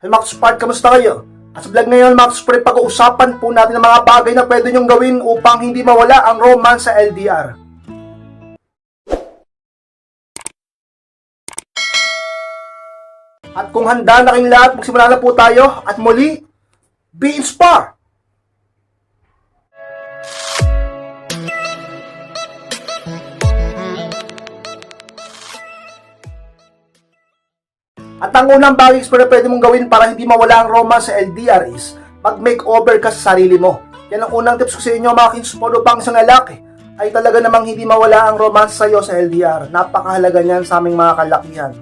Hey Max Part, kamusta kayo? At sa vlog ngayon, Max Part, pag-uusapan po natin ang mga bagay na pwede nyong gawin upang hindi mawala ang romance sa LDR. At kung handa na kayong lahat, magsimula na po tayo. At muli, be inspired! At ang unang bagay na pwede mong gawin para hindi mawala ang romance sa LDR is mag-makeover ka sa sarili mo. Yan ang unang tips ko sa inyo mga kinspod upang isang lalaki ay talaga namang hindi mawala ang romance sa iyo sa LDR. Napakahalaga niyan sa aming mga kalakihan.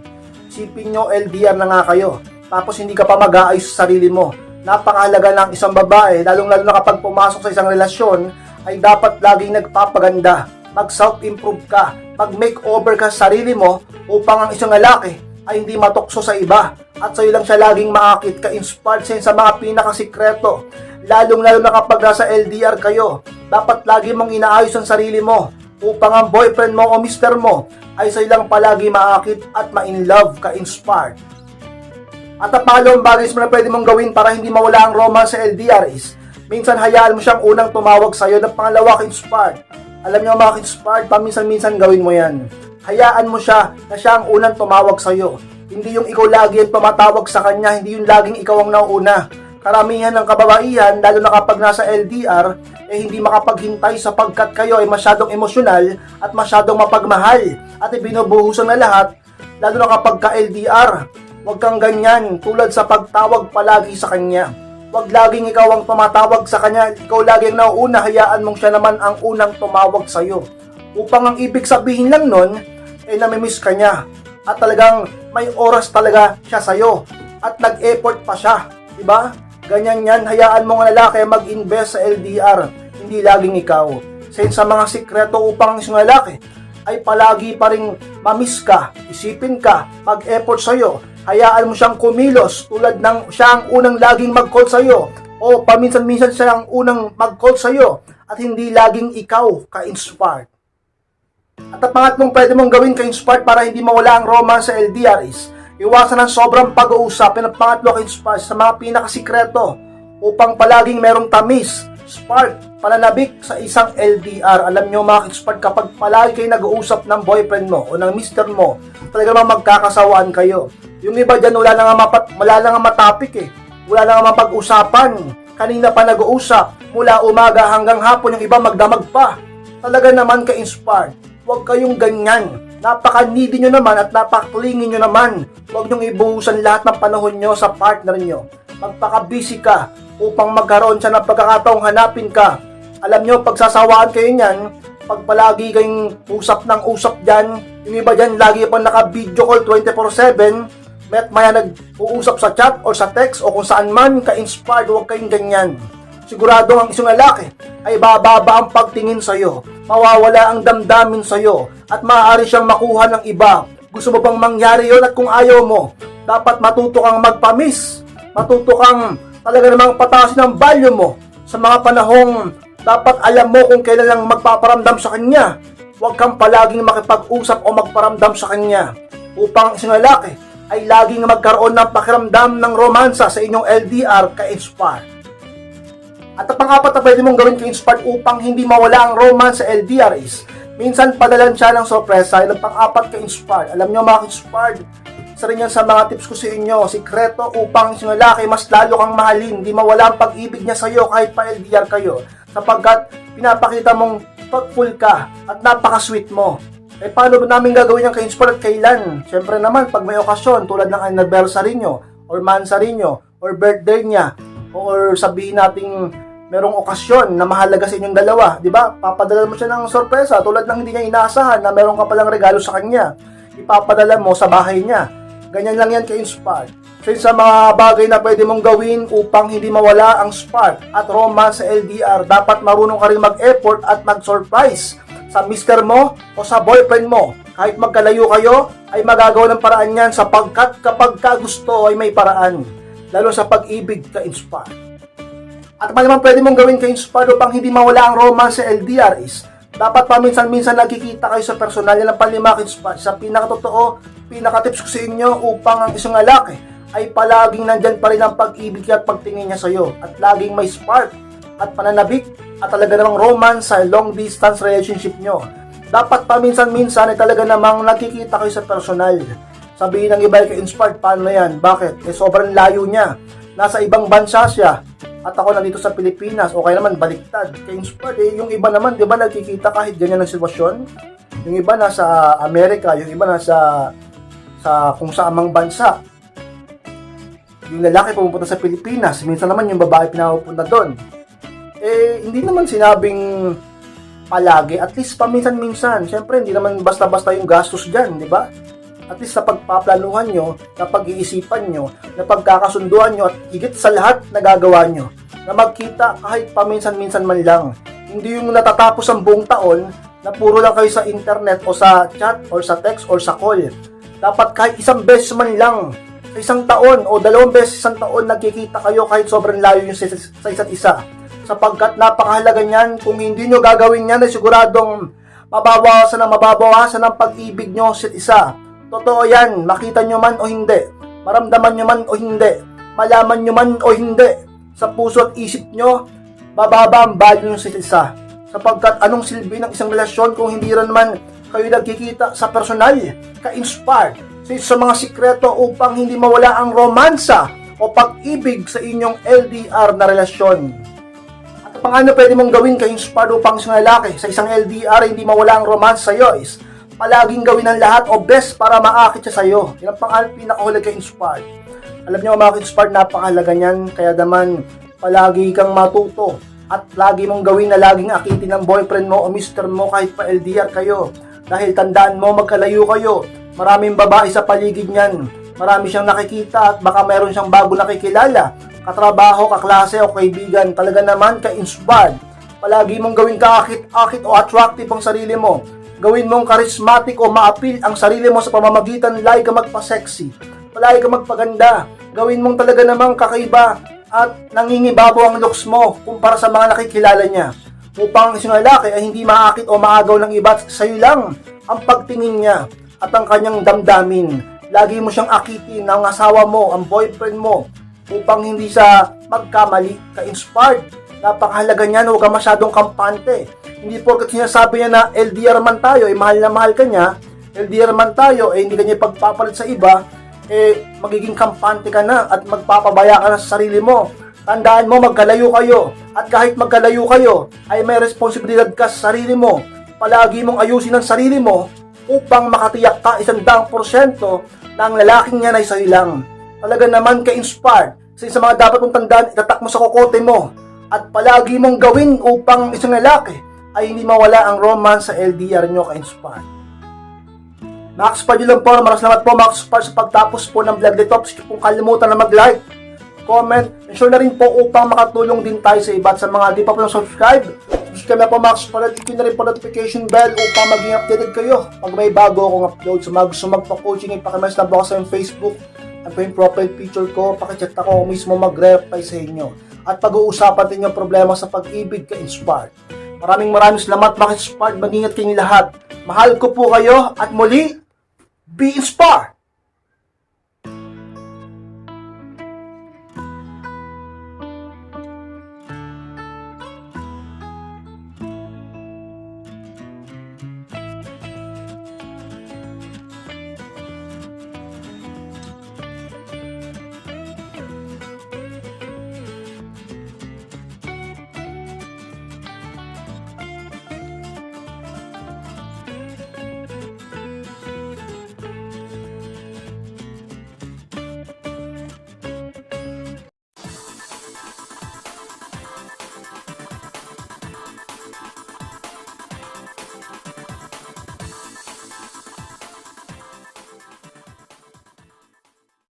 Sipin nyo LDR na nga kayo. Tapos hindi ka pa mag-aayos sa sarili mo. Napakahalaga ng isang babae, lalong lalo na kapag pumasok sa isang relasyon, ay dapat laging nagpapaganda. Mag-self-improve ka. Mag-makeover ka sa sarili mo upang ang isang lalaki ay hindi matokso sa iba. At sa'yo lang siya laging maakit ka-inspired sa mga pinakasikreto. Lalong lalo na kapag nasa LDR kayo. Dapat lagi mong inaayos ang sarili mo upang ang boyfriend mo o mister mo ay sa'yo lang palagi maakit at ma-inlove ka-inspired. At ang pangalawang bagay na pwede mong gawin para hindi mawala ang romance sa LDR is minsan hayaan mo siyang unang tumawag sa'yo ng pangalawa ka-inspired. Alam niyo mga ka-inspired paminsan-minsan gawin mo yan hayaan mo siya na siya ang unang tumawag sa iyo. Hindi yung ikaw lagi ang tumatawag sa kanya, hindi yung laging ikaw ang nauuna. Karamihan ng kababaihan, lalo na kapag nasa LDR, eh hindi makapaghintay sapagkat kayo ay masyadong emosyonal at masyadong mapagmahal at ibinubuhusan na lahat, lalo na kapag ka-LDR. Huwag kang ganyan, tulad sa pagtawag palagi sa kanya. Huwag laging ikaw ang tumatawag sa kanya, ikaw lagi ang nauuna, hayaan mong siya naman ang unang tumawag sa iyo. Upang ang ibig sabihin lang nun, eh namimiss ka niya at talagang may oras talaga siya sa'yo at nag-effort pa siya, di ba? Ganyan yan, hayaan mo nga lalaki mag-invest sa LDR, hindi laging ikaw. Since sa mga sikreto upang ang isang lalaki ay palagi pa rin mamiss ka, isipin ka, mag-effort sa'yo, hayaan mo siyang kumilos tulad ng siya ang unang laging mag-call sa'yo o paminsan-minsan siya ang unang mag-call sa'yo at hindi laging ikaw ka-inspired. At ang pangatlong pwede mong gawin kay Spark para hindi mawala ang romance sa LDR is iwasan ng sobrang pag-uusap. Yan ang pangatlo kay Spark sa mga pinakasikreto upang palaging merong tamis, spark, pananabik sa isang LDR. Alam nyo mga spark kapag palagi kayo nag-uusap ng boyfriend mo o ng mister mo, talaga naman magkakasawaan kayo. Yung iba dyan wala na nga, mapat, wala na nga matapik eh. Wala na nga mapag-usapan. Kanina pa nag-uusap. Mula umaga hanggang hapon yung iba magdamag pa. Talaga naman ka-inspired huwag kayong ganyan. Napaka-needy nyo naman at napaka-clingy nyo naman. Huwag nyong ibuhusan lahat ng panahon nyo sa partner nyo. Magpaka-busy ka upang magkaroon siya ng pagkakataong hanapin ka. Alam nyo, pagsasawaan kayo niyan, pag palagi kayong usap ng usap dyan, yung iba dyan lagi pang naka-video call 24-7, met maya nag-uusap sa chat or sa text o kung saan man ka-inspired, huwag kayong ganyan. Sigurado ang isang lalaki ay bababa ang pagtingin sa iyo, mawawala ang damdamin sa iyo, at maaari siyang makuha ng iba. Gusto mo bang mangyari yon at kung ayaw mo, dapat matuto kang magpamis, matuto kang talaga namang patasin ang value mo sa mga panahong dapat alam mo kung kailan lang magpaparamdam sa kanya. Huwag kang palaging makipag-usap o magparamdam sa kanya upang ang isang lalaki ay laging magkaroon ng pakiramdam ng romansa sa inyong LDR ka-inspire. At ang pang-apat na pwede mong gawin kay Inspired upang hindi mawala ang romance sa LDR is, minsan padalan siya ng sorpresa. Ilang pang-apat Inspired. Alam nyo mga Inspired, isa rin yan sa mga tips ko sa inyo, sikreto upang si lalaki mas lalo kang mahalin, hindi mawala ang pag-ibig niya sa iyo kahit pa LDR kayo. Sapagkat pinapakita mong thoughtful ka at napaka-sweet mo. Eh paano ba namin gagawin kay Inspired at kailan? Siyempre naman, pag may okasyon tulad ng anniversary nyo, or mansary nyo, or birthday niya, or sabihin nating merong okasyon na mahalaga sa inyong dalawa, di ba? Papadala mo siya ng sorpresa tulad ng hindi niya inaasahan na meron ka palang regalo sa kanya. Ipapadala mo sa bahay niya. Ganyan lang yan ka-inspired. So sa mga bagay na pwede mong gawin upang hindi mawala ang spark at romance sa LDR, dapat marunong ka rin mag-effort at mag-surprise sa mister mo o sa boyfriend mo. Kahit magkalayo kayo, ay magagawa ng paraan yan sapagkat kapag ka gusto ay may paraan. Lalo sa pag-ibig ka-inspire. At pa naman pwede mong gawin kay Inspired upang hindi mawala ang romance sa LDR is dapat paminsan-minsan nagkikita kayo sa personal panlima kay Inspired sa pinakatotoo, pinakatips ko sa inyo upang ang isang lalaki ay palaging nandyan pa rin ang pag-ibig at pagtingin niya sa'yo at laging may spark at pananabik at talaga namang romance sa long distance relationship nyo. Dapat paminsan-minsan ay talaga namang nakikita kayo sa personal. Sabihin ng iba kay inspired, paano yan? Bakit? Eh sobrang layo niya. Nasa ibang bansa siya. At ako nandito sa Pilipinas. O kaya naman baliktad. Kay inspired, eh, yung iba naman, di ba nagkikita kahit ganyan ang sitwasyon? Yung iba nasa Amerika, yung iba nasa sa kung saan mang bansa. Yung lalaki pumupunta sa Pilipinas, minsan naman yung babae pinapupunta doon. Eh, hindi naman sinabing palagi, at least paminsan-minsan. Siyempre, hindi naman basta-basta yung gastos dyan, di ba? At least sa pagpaplanuhan nyo, na pag-iisipan nyo, na pagkakasunduan nyo, at higit sa lahat na gagawa nyo, na magkita kahit paminsan-minsan man lang. Hindi yung natatapos ang buong taon, na puro lang kayo sa internet o sa chat or sa text or sa call. Dapat kahit isang beses man lang sa isang taon o dalawang beses isang taon nagkikita kayo kahit sobrang layo nyo sa, sa isa't isa. Sapagkat napakahalaga niyan, kung hindi nyo gagawin yan, ay siguradong mababawasan na mababawasan ang pag-ibig nyo sa isa. Totoo yan, makita nyo man o hindi, maramdaman nyo man o hindi, malaman nyo man o hindi, sa puso at isip nyo, bababa ang value sa isa. Sapagkat anong silbi ng isang relasyon kung hindi rin naman kayo nagkikita sa personal, ka-inspired, sa, mga sikreto upang hindi mawala ang romansa o pag-ibig sa inyong LDR na relasyon. At ang ano pwede mong gawin ka-inspired upang isang lalaki sa isang LDR hindi mawala ang romance sa iyo is palaging gawin ang lahat o best para maakit siya sa iyo. Yan ang pang pinakahuli ka-inspired. Alam niyo mga ka-inspired, napakahalaga niyan. Kaya naman, palagi kang matuto at lagi mong gawin na laging akitin ng boyfriend mo o mister mo kahit pa LDR kayo. Dahil tandaan mo, magkalayo kayo. Maraming babae sa paligid niyan. Marami siyang nakikita at baka mayroon siyang bago nakikilala. Katrabaho, kaklase o kaibigan. Talaga naman ka-inspired. Palagi mong gawin kaakit-akit o attractive ang sarili mo. Gawin mong charismatic o ma-appeal ang sarili mo sa pamamagitan lagi ka magpa-sexy. Palagi ka magpaganda. Gawin mong talaga namang kakaiba at nangingibabaw ang looks mo kumpara sa mga nakikilala niya upang isang lalaki ay hindi maakit o maagaw ng iba sa iyo lang ang pagtingin niya at ang kanyang damdamin. Lagi mo siyang akitin ng asawa mo, ang boyfriend mo upang hindi siya magkamali ka-inspired. Napakahalaga niyan, huwag ka masyadong kampante. Hindi porkat sinasabi niya na LDR man tayo, eh mahal na mahal ka niya, LDR man tayo, eh hindi ka pagpapalit sa iba, eh magiging kampante ka na at magpapabaya ka na sa sarili mo. Tandaan mo, magkalayo kayo. At kahit magkalayo kayo, ay may responsibilidad ka sa sarili mo. Palagi mong ayusin ang sarili mo upang makatiyak ka isang daang porsyento na ang lalaking yan ay sa'yo lang. Talaga naman ka-inspired. Sa mga dapat mong tandaan, itatak mo sa kokote mo. At palagi mong gawin upang isang lalaki ay hindi mawala ang romance sa LDR nyo ka-inspired. Max Pad yun lang po. Maraming salamat po Max Pad sa pagtapos po ng vlog nito. Please kung kalimutan na mag-like, comment, ensure na rin po upang makatulong din tayo sa iba at sa mga di pa po subscribe. Subscribe na po Max Pad at click na rin po notification bell upang maging updated kayo pag may bago akong upload. So mag gusto magpa-coaching, ipakimess lang po ako sa Facebook at po yung profile picture ko, pakichat ako mismo mag-reply sa inyo. At pag-uusapan din yung problema sa pag-ibig ka-inspired. Maraming maraming salamat mga inspired. Mag-ingat kayong lahat. Mahal ko po kayo at muli, be inspired!